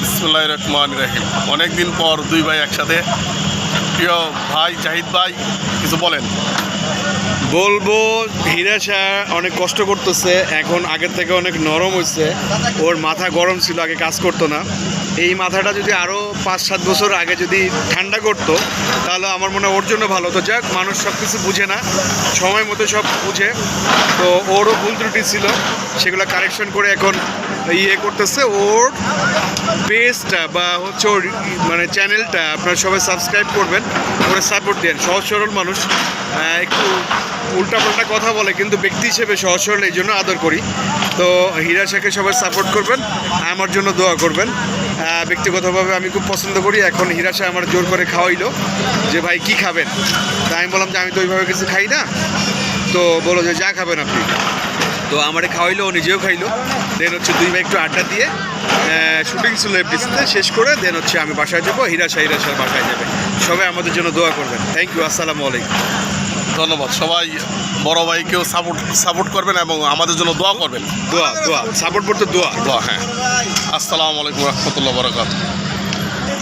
বিসমুল্লাহ রহমান রাহিম। অনেকদিন পর দুই ভাই একসাথে। প্রিয় ভাই জাহিদ ভাই কিছু বলেন। বলব, হীরা শাহ অনেক কষ্ট করতেছে, এখন আগের থেকে অনেক নরম হয়েছে ওর মাথা গরম ছিল, আগে কাজ করতো না। এই মাথাটা যদি আরও পাঁচ, সাত বছর আগে যদি ঠান্ডা করতো, তাহলে আমার মনে হয় ওর জন্য ভালো। হতো যাক, মানুষ সব কিছু বুঝে না, সময় মতো সব বুঝে। তো ওরও ভুল ত্রুটি ছিল, সেগুলো কারেকশন করে এখন ইয়ে করতেছে, ওর পেজটা বা হচ্ছে মানে চ্যানেলটা আপনারা সবাই সাবস্ক্রাইব করবেন, ওরা সাপোর্ট দেন। সহজ সরল মানুষ। একটু উল্টাপাল্টা কথা বলে, কিন্তু ব্যক্তি হিসেবে সহজ সরল, এই জন্য আদর করি। তো হীরা শাহকে সবাই সাপোর্ট করবেন, আমার জন্য দোয়া করবেন। ব্যক্তিগতভাবে আমি খুব পছন্দ করি। এখন হীরা শাহ আমার জোর করে খাওয়াইলো, যে ভাই কি খাবেন? তা আমি বললাম যে, আমি তো ওইভাবে কিছু খাই না। তো বলো যে যা খাবেন আপনি। তো আমারে খাওয়াইলো ও নিজেও খাইলো। দেন হচ্ছে দুই ভাই একটু আড্ডা দিয়ে শুটিং ছিল এফডিসিতে শেষ করে দেন হচ্ছে আমি বাসায় যাব হিরা শাহ হিরা শাহ বাসায় যাবে। সবাই আমাদের জন্য দোয়া করবেন। থ্যাংক ইউ আসসালামু আলাইকুম। ধন্যবাদ। সবাই বড় ভাইকেও সাপোর্ট সাপোর্ট করবেন এবং আমাদের জন্য দোয়া করবেন। দোয়া দোয়া। সাপোর্ট করতে দোয়া। দোয়া হ্যাঁ। আসসালামু আলাইকুম রহমতুল্লাহ বরকাত